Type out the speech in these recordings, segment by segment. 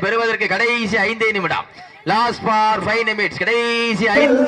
பெறுவதற்கு கடைசி ஐந்தே நிமிடம். லாஸ்ட் ஃபார் ஃபைவ் நிமிட்ஸ் கடைசி ஐந்து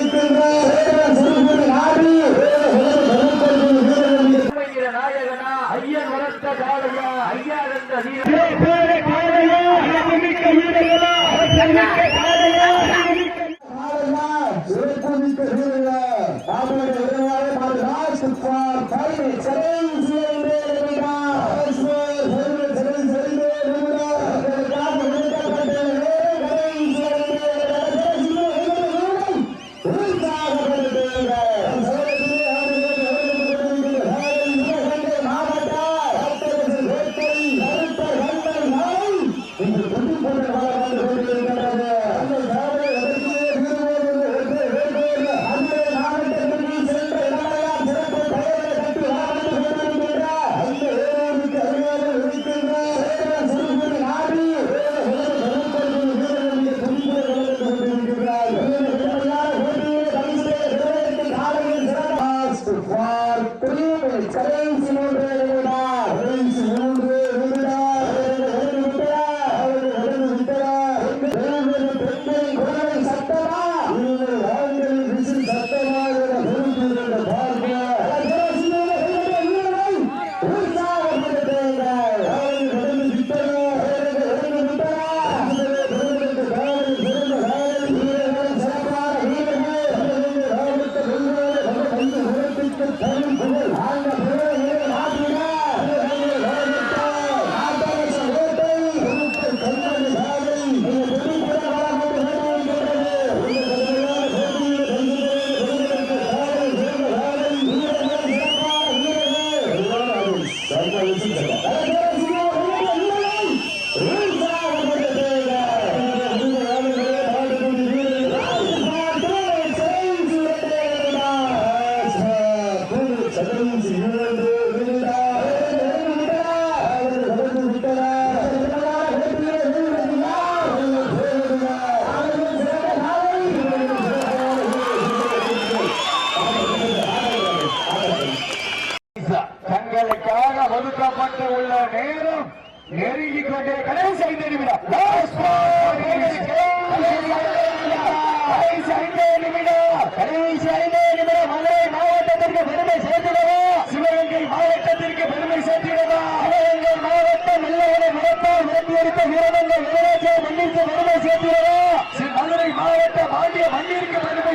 மாவட்ட மண்ணிற்கு பெருமை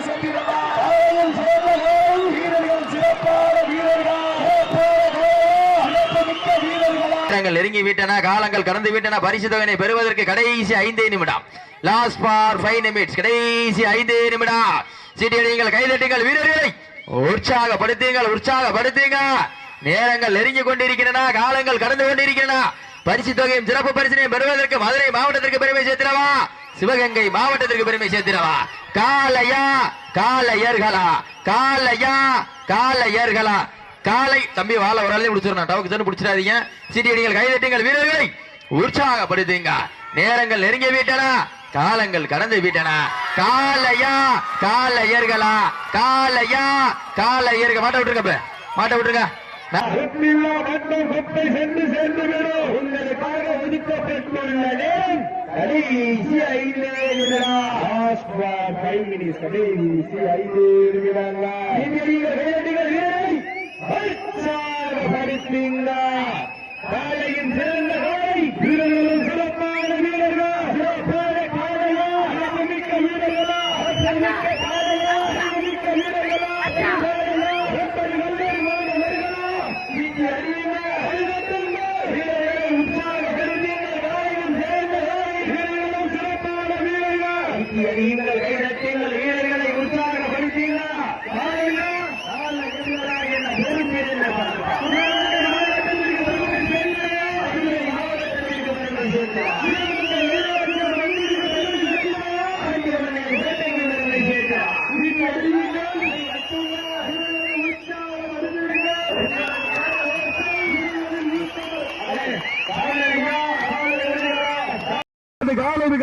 வீரர்கள் சிறப்பான வீரர்கள். நேரங்கள் நெருங்கி விட்டன காலங்கள் கடந்து விட்டன பரிசு தொகையை பெறுவதற்கு கடைசி ஐந்தே நிமிடம். லாஸ்ட் ஃபார் ஃபைவ் நிமிட்ஸ் கடைசி ஐந்தே நிமிடம். சீட்டியடிங்கள் கைதட்டுங்கள் வீரர்களை. உற்சாகப்படுத்துங்கள் உற்சாகப்படுத்துங்க. நேரங்கள் நெருங்கி கொண்டிருக்கின்றன காலங்கள் கடந்து கொண்டிருக்கின்றன. பரிசு தொகையும் சிறப்பு பரிசினையும் பெறுவதற்கு மதுரை மாவட்டத்திற்கு பெருமை சேர்த்திடவா? சிவகங்கை மாவட்டத்திற்கு பெருமை சேர்த்திடவா? காலையா காலையர்களா காலையா காலையர்களா காலை தம்பி வாழ ஒரு ஆளே பிடிச்சிடணும் டவுக்கு தானே பிடிச்சிடாதீங்க. சீட்டியடிகள் கைதட்டுங்கள் வீரர்களை. உற்சாகப்படுத்துங்க நேரங்கள் நெருங்கி வீட்டனா. காலங்கள் கடந்து விட்டன. காலையா காலையர்களா காலையா காலையர்கள் மாட்ட விட்டுருங்க மாட்ட விட்டுருங்க. வெற்றில்லா மட்டம் சொத்தை சென்று சேர்ந்து உங்களுக்காக ஒதுக்கப்பட்டுள்ள நேரம் கடைசி ஐந்து கடைசி ஐந்து சிறந்த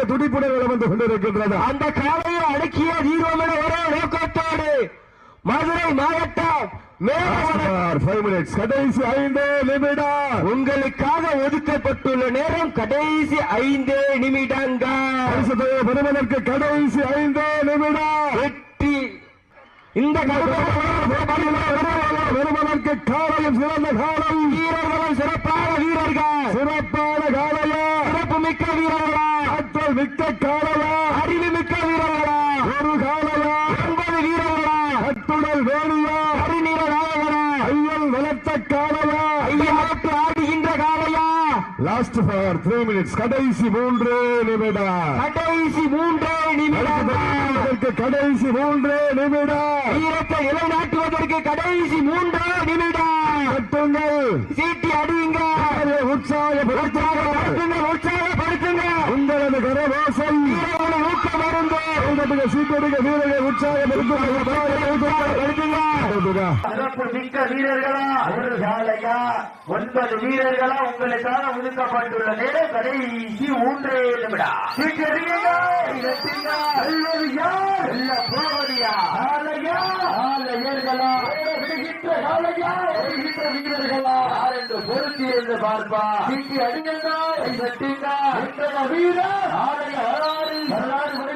மிக துடிப்புடன் வந்து கொண்டிருக்கின்றது. அந்த காலையை அடக்கிய வீரமன ஒரே நோக்கத்தோடு மதுரை மாவட்டம் உங்களுக்காக ஒதுக்கப்பட்டுள்ள நேரம் கடைசி ஐந்து நிமிடங்கள். கடைசி ஐந்து நிமிடம். வெற்றி. இந்த வருவதற்கு காலையும் சிறந்த காலம் வீரர்களும் சிறப்பான வீரர்கள் சிறப்பான காலையா சிறப்பு மிக்க வீரர்களா ஆற்றல் மிக்க காலையா அறிவு மிக்க வீரர்களா ஒரு காலையா ஒன்பது வீரர்களா கட்டுடல் வேணியா அறிநிற நாயகரா ஐயல் வளர்த்த காலையா ஐயனாட்டு ஆடுகின்ற காலையா லாஸ்ட் ஃபார் த்ரீ மினிட்ஸ் கடைசி மூன்று நிமிடம். கடைசி மூன்று நிமிடம். கடைசி மூன்று நிமிடம். வீரத்தை நிலைநாட்டுவதற்கு கடைசி மூன்று நிமிடம். கட்டுங்கள். சீட்டி அடியுங்க உற்சாகப்படுத்துங்கள் உற்சாகப்படுத்துங்க உங்களது கரவாசம் வீரர்களை ஊக்கம் சீட்டடிக்க வீரர்களை உற்சாகப்படுத்துங்க. சிறப்பு மிக்க வீரர்களா? ஒரு சாலையா? ஒன்பது வீரர்களா உங்களுக்காக ஒதுக்கப்பட்டுள்ள நேரம் கடைசி மூன்றே நிமிடம். போவதியா? சாலையா? விடுகின்ற வீரர்களா? என்று பொருத்தி இருந்து பார்ப்பா. அடிங்கள்தா வெட்டுங்க எத்தனை வீரர்? சாலைய வரலாறு. வரலாறு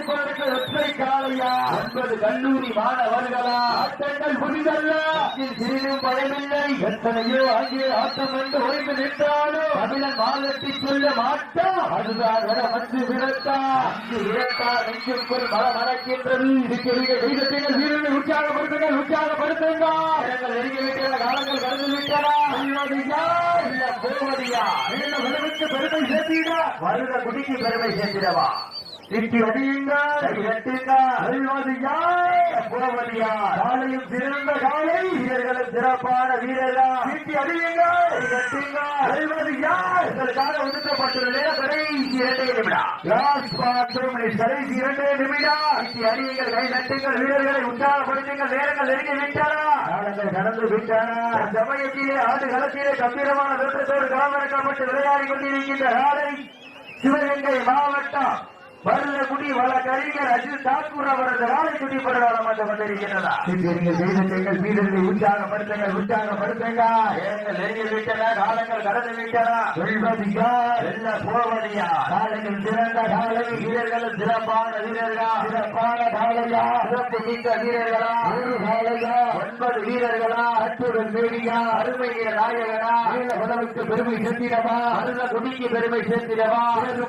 காலையா? ஒன்பது கல்லூரி மாணவர்களா? ஆட்டங்கள் புரிதல்ல. இதில் சிறிதும் பயமில்லை. எத்தனையோ அங்கே ஆட்டம் என்று ஓய்வு நின்றாலும் தமிழன் மாலத்தை சொல்ல மாட்டோம் அதுதான் வந்து அங்கு விரட்டா நெஞ்சுக்குள் மர மறக்கின்றது. இருக்கிறீர்கள் வீரத்தில் வீரர்கள் உற்சாகப்படுத்துங்கள் உற்சாகப்படுத்துங்க இடங்கள் நெருங்கி விட்டன காலங்கள் கடந்து விட்டன இல்ல போவதியா? பெருமை சேர்த்திடா. வருட குடிக்கு பெருமை சேர்த்திடவா? காலையும் சிறந்த காலை வீரர்களும் சிறப்பான வீரரா திட்டி அடியுங்க கட்டுங்க அல்வது யார் உங்களுக்காக ஒதுக்கப்பட்டுள்ள கடைசி இரண்டே நிமிடம். கடைசி இரண்டே நிமிடம். திட்டி அடியுங்கள் கை நட்டுங்கள் வீரர்களை உற்சாகப்படுத்துங்கள் நேரங்கள் நெருங்கி விட்டன. காலங்கள் கடந்து விட்டன. சமயத்திலே ஆண்டு களத்திலே கம்பீரமான வெற்றத்தோடு களமிறக்கப்பட்டு விளையாடி கொண்டிருக்கின்ற நாளை சிவகங்கை மாவட்டம் வருடகுடி வள கலைஞர் அஜித் தாக்கூர் அவரது ராலைக்குடி படுகாலம் வந்து கொண்டிருக்கிறதா செய்தங்கள் வீரர்களை உற்சாகப்படுத்துங்கள் உற்சாகப்படுத்துங்க ஏங்கள் நெருங்கி விட்டன காலங்கள் கடந்து விட்டன வெல்வதியா வெல்ல போவதியா? காலங்கள் சிறந்த காலை. வீரர்கள் சிறப்பான வீரர்களா? சிறப்பான காலையா? சிறப்பு மிக்க வீரர்களா? ஒரு காலையா? ஒன்பது வீரர்களா? அத்துடன் தேவியா அருமை வீர நாயகனா? உணவுக்கு பெருமை சேர்த்திடவா? அருள குடிக்கு பெருமை சேர்த்திடவா?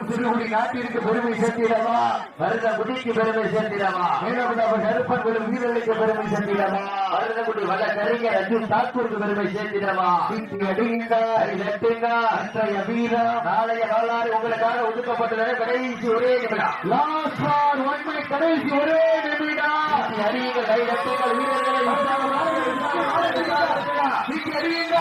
திருகுடி நாட்டிற்கு பெருமை சேர்த்திடவா? வருட குடிக்கு பெருமை சேர்த்திடவா? மீனவனவர் கருப்பன் வீரர்களுக்கு பெருமை சேர்த்திடவா? வருடகுடி வல்ல கறிஞர் அர்ஜுன் தாக்கூருக்கு பெருமை சேர்த்திடவா? சீட்டி அடிங்க நெட்டுங்க அன்றைய வீரம் நாளைய வரலாறு உங்களுக்காக ஒதுக்கப்பட்டுள்ள கடைசி ஒரே நிமிடம். லாஸ்ட் ஃபார் ஒன் மினிட் கடைசி ஒரே நிமிடம். சீட்டி அடியுங்க கை நட்டுங்கள் வீரர்களை உற்சாகமாக சீட்டி அடியுங்க